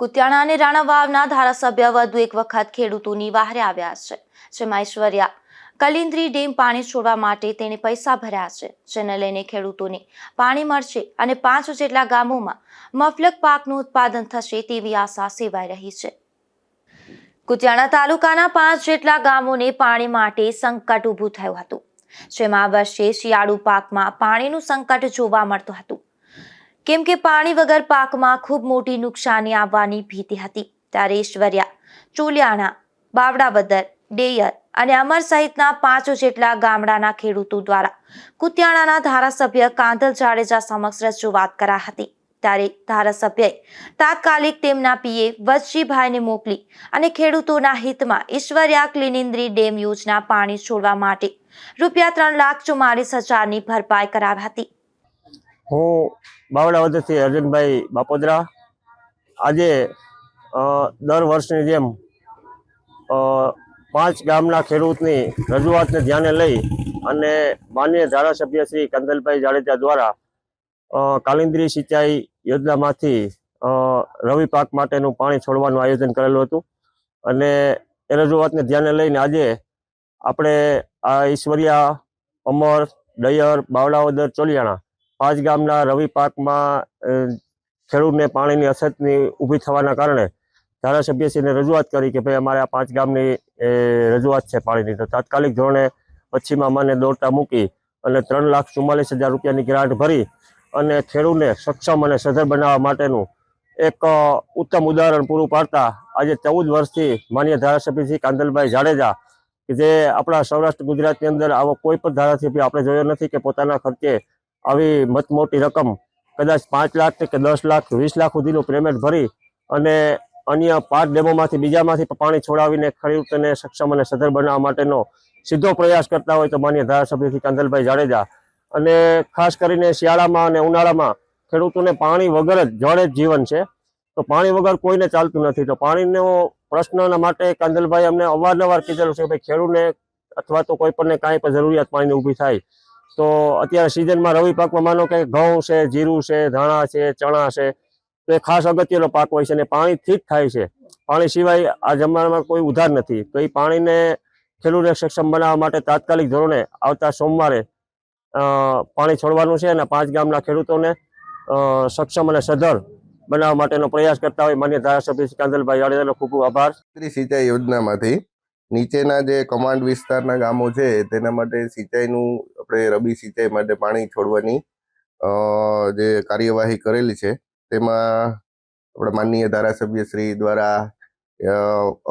કુતિયાણા અને રાણા વાવના ધારાસભ્ય વધુ એક વખત ખેડૂતોની વાહરે આવ્યા છે, જેમાં ઐશ્વર્યા કલિન્દ્રી ડેમ પાણી છોડવા માટે તેણે પૈસા ભર્યા છે, જેને લઈને ખેડૂતોને પાણી મળશે અને પાંચ જેટલા ગામોમાં મફલક પાકનું ઉત્પાદન થશે તેવી આશા સેવાઈ રહી છે. કુતિયાણા તાલુકાના પાંચ જેટલા ગામોને પાણી માટે સંકટ ઊભું થયું હતું, જેમાં વર્ષે શિયાળુ પાકમાં પાણીનું સંકટ જોવા મળતું હતું. કેમ કે પાણી વગર પાકમાં ખૂબ મોટી નુકસાની આવવાની ભીતિ હતી. ત્યારે ઈશ્વરિયા ચોલિયાણા બાવડાવદર ડેયર અને અમર સહિતના પાંચ જેટલા ગામડાના ખેડૂતો દ્વારા કુતિયાણાના ધારાસભ્ય કાંધલ જાડેજા સમક્ષ રજૂઆત કરા હતી. ત્યારે ધારાસભ્યએ તાત્કાલિક તેમના પીએ વજજીભાઈને મોકલી અને ખેડૂતોના હિતમાં ઈશ્વર્યા ક્લિનિન્દ્રી ડેમ યોજના પાણી છોડવા માટે રૂપિયા ત્રણ લાખ ચુમ્માલીસ હજારની ભરપાઈ કરાવી હતી. હું બાવળાવદરથી અર્જુનભાઈ બાપોદરા. આજે દર વર્ષની જેમ પાંચ ગામના ખેડૂતની રજૂઆતને ધ્યાને લઈ અને માનીય ધારાસભ્ય શ્રી કંદલભાઈ જાડેજા દ્વારા કાલિંદ્રી સિંચાઈ યોજનામાંથી રવિ પાક માટેનું પાણી છોડવાનું આયોજન કરેલું હતું. અને એ રજૂઆતને ધ્યાને લઈને આજે આપણે આ ઈશ્વરિયા, અમર દયર બાવળાવદર ચોલિયાણા પાંચ ગામના રવિ પાકમાં ખેડૂતને પાણીની અછતની ઊભી થવાના કારણે ધારાસભ્યશ્રીને રજૂઆત કરી કે ભાઈ અમારે આ પાંચ ગામની રજૂઆત છે પાણીની. તો તાત્કાલિક ધોરણે પશ્ચિમમાં મને દોડતા મૂકી અને ત્રણ લાખ ચુમ્માલીસ હજાર રૂપિયાની ગ્રાન્ટ ભરી અને ખેડૂતને સક્ષમ અને સધર બનાવવા માટેનું એક ઉત્તમ ઉદાહરણ પૂરું પાડતા આજે ચૌદ વર્ષથી માન્ય ધારાસભ્ય શ્રી કાંદલભાઈ જાડેજા કે જે આપણા સૌરાષ્ટ્ર ગુજરાતની અંદર આવો કોઈ પણ ધારાસભ્ય આપણે જોયો નથી કે પોતાના ખર્ચે આવી મત મોટી રકમ કદાચ પાંચ લાખ કે દસ લાખ, વીસ લાખ સુધીનું પેમેન્ટ ભરી અને અન્ય પાંચ ડેમોમાંથી બીજામાંથી પાણી છોડાવીને ખેડૂતોને સક્ષમ અને સધર બનાવવા માટેનો સીધો પ્રયાસ કરતા હોય તો માન્ય ધારાસભ્ય શ્રી કાંદલભાઈ જાડેજા. અને ખાસ કરીને શિયાળામાં અને ઉનાળામાં ખેડૂતોને પાણી વગર જ જળ જ જીવન છે. તો પાણી વગર કોઈને ચાલતું નથી. તો પાણીનો પ્રશ્નના માટે કાંદલભાઈ અમને અવારનવાર કીધેલું છે કે ભાઈ ખેડૂતને અથવા તો કોઈ પણ કાંઈ પણ જરૂરિયાત પાણીની ઊભી થાય. તો અત્યારે સિઝનમાં રવિ પાકમાં માનો કે ઘઉં છે, જીરું છે, ધાણા છે, ચણા છે, તો એ ખાસ અગત્યનો પાક હોય છે અને પાણીથી જ થાય છે. પાણી સિવાય આ જમાનામાં કોઈ ઉધાર નથી. તો એ પાણીને ખેડૂતને સક્ષમ બનાવવા માટે તાત્કાલિક ધોરણે આવતા સોમવારે પાણી છોડવાનું છે અને પાંચ ગામના ખેડૂતોને સક્ષમ અને સધર બનાવવા માટેનો પ્રયાસ કરતા હોય માન્ય ધારાસભ્ય શ્રી કાંદલભાઈ જાડેજાનો ખૂબ ખૂબ આભાર. સિંચાઈ યોજનામાંથી નીચેના જે કમાન્ડ વિસ્તારના ગામો છે, તેના માટે સિંચાઈનું આપણે રબી સિંચાઈ માટે પાણી છોડવાની જે કાર્યવાહી કરેલી છે, તેમાં આપણે માનનીય ધારાસભ્ય શ્રી દ્વારા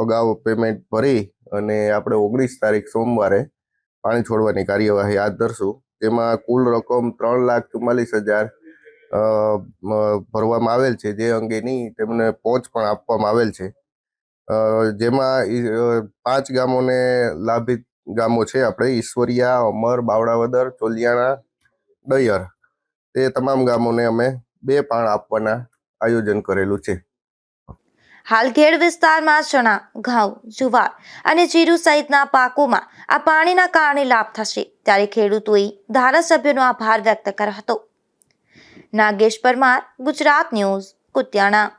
અગાઉ પેમેન્ટ ભરી અને આપણે ઓગણીસ તારીખ સોમવારે પાણી છોડવાની કાર્યવાહી હાથ ધરશું. તેમાં કુલ રકમ ત્રણ લાખ ચુમ્માલીસ હજાર ભરવામાં આવેલ છે, જે અંગેની તેમને પહોંચ પણ આપવામાં આવેલ છે. જેમાં પાંચ ગામોને લાભિત ગામો છે આપણે. ઈશ્વરિયા, અમર, બાવળાવદર, ચોલિયાણા દયર તે તમામ ગામોને અમે બે પાણ આપવાના આયોજન કરેલું છે. હાલ ખેડ વિસ્તારમાં ચણા, ઘઉં, જુવાર અને જીરું સહિતના પાકોમાં આ પાણીના કારણે લાભ થશે. ત્યારે ખેડૂતોએ ધારાસભ્યનો આભાર વ્યક્ત કર્યો હતો. નાગેશ પરમાર, ગુજરાત ન્યૂઝ, કુતિયાણા.